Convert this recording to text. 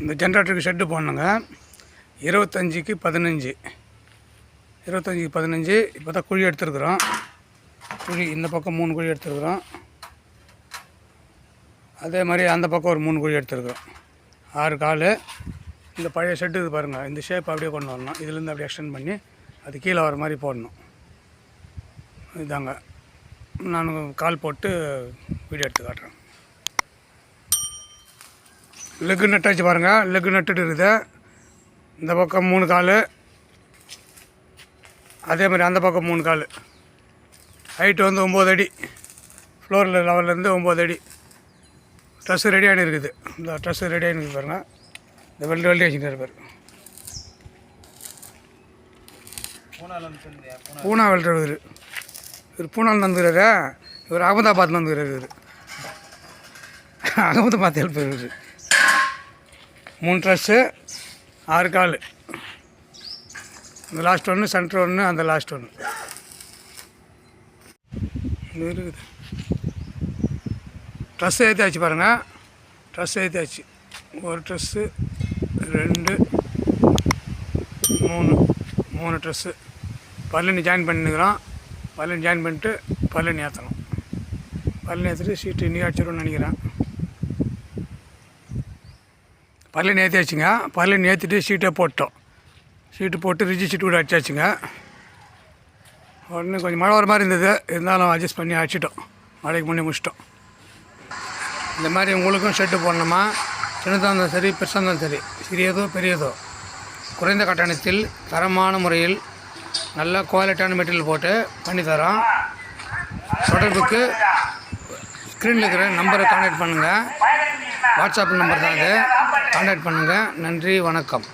இந்த ஜென்ரேட்டருக்கு ஷெட்டு போடணுங்க. இருபத்தஞ்சிக்கு பதினஞ்சு. இருபத்தஞ்சிக்கு பதினஞ்சு இப்போ தான் குழி எடுத்துருக்குறோம். குழி இந்த பக்கம் மூணு குழி எடுத்துருக்குறோம். அதே மாதிரி அந்த பக்கம் ஒரு மூணு குழி எடுத்துருக்குறோம். ஆறு கால். இந்த பழைய ஷெட்டு இது பாருங்கள் இந்த ஷேப் அப்படியே கொண்டு வரணும். இதுலேருந்து அப்படியே எக்ஸ்டெண்ட் பண்ணி அது கீழே வர மாதிரி போடணும். இதாங்க. நான் கால் போட்டு வீடியோ எடுத்து காட்டுறேன். லெக்கு நட்டு வச்சு பாருங்கள் லெக்கு நட்டுட்டு இருக்குது. இந்த பக்கம் மூணு கால். அதே மாதிரி அந்த பக்கம் மூணு கால். ஹைட்டு வந்து ஒம்பது அடி. ஃப்ளோரில் லெவல்லேருந்து ஒம்பது அடி. ட்ரெஸ்ஸு ரெடியான இருக்குது. இந்த ட்ரெஸ்ஸு ரெடியான இருக்குது பாருங்கள் இந்த வெல்டு வெல்டு வச்சுட்டு இருப்பார் பூனா வெல்டர் இவர். பூனாவில் வந்துக்கிறாரு இவர் அகமதாபாத்தில் வந்துக்கிறாரு இவர். அகமதாபாத் ஹெல்ப் இவர். மூணு ட்ரெஸ்ஸு ஆறு கால். இந்த லாஸ்ட் ஒன்று சென்டர் ஒன்று அந்த லாஸ்ட் ஒன்று இருக்குது. ட்ரெஸ் ஏற்றியாச்சு பாருங்கள் ட்ரெஸ் ஏற்றியாச்சு ஒரு ட்ரெஸ்ஸு ரெண்டு மூணு. மூணு ட்ரெஸ்ஸு பல்லனி ஜாயின் பண்ணிக்கிறோம் பல்லனி ஜாயின் பண்ணிட்டு பல்லனி ஏற்றணும் பல்லனி ஏற்றிட்டு சீட்டு இன்னைக்கு அடிச்சிடும்னு நினைக்கிறேன். பல்லனி ஏற்றியாச்சுங்க பல்லனி ஏற்றிட்டு சீட்டை போட்டோம். சீட்டு போட்டு ரிஜி சீட்டு கூட அடிச்சாச்சுங்க. உடனே கொஞ்சம் மழை வர மாதிரி இருந்தது. இருந்தாலும் அட்ஜஸ்ட் பண்ணி அடிச்சிட்டோம். மழைக்கு முன்னே முடிச்சிட்டோம். இந்த மாதிரி உங்களுக்கும் ஷெட்டு போடணுமா? சின்னதாக இருந்தாலும் சரி பெருசாக இருந்தாலும் சரி. சிறியதோ பெரியதோ. குறைந்த கட்டணத்தில் தரமான முறையில் நல்ல குவாலிட்டியான மெட்டீரியல் போட்டு பண்ணி தரோம். தொடர்புக்கு ஸ்க்ரீனில் இருக்கிற நம்பரை காண்டாக்ட் பண்ணுங்கள் வாட்ஸ்அப் நம்பர் தான் அது. காண்டாக்ட் பண்ணுங்கள் நன்றி வணக்கம்.